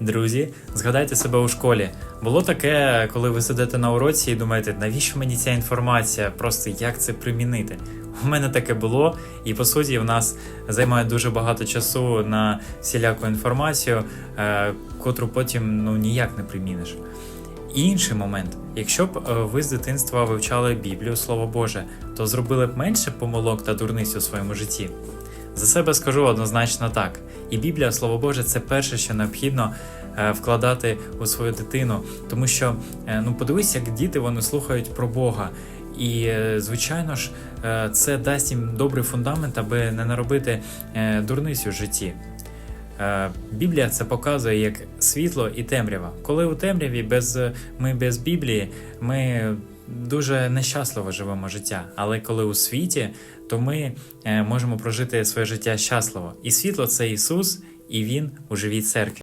Друзі, згадайте себе у школі. Було таке, коли ви сидите на уроці і думаєте, навіщо мені ця інформація? Просто як це примінити? У мене таке було, і по суті, в нас займає дуже багато часу на всіляку інформацію, е, котру потім ну ніяк не приміниш. І інший момент: якщо б е, ви з дитинства вивчали Біблію, Слово Боже, то зробили б менше помилок та дурниць у своєму житті. За себе скажу однозначно так. І Біблія, Слово Боже, це перше, що необхідно е, вкладати у свою дитину. Тому що е, ну подивись, як діти вони слухають про Бога. І, е, звичайно ж, це дасть їм добрий фундамент, аби не наробити дурниць у житті. Біблія це показує як світло і темрява. Коли у темряві без, ми без Біблії, ми дуже нещасливо живемо життя. Але коли у світі, то ми е, можемо прожити своє життя щасливо. І світло це Ісус, і Він у живій церкві.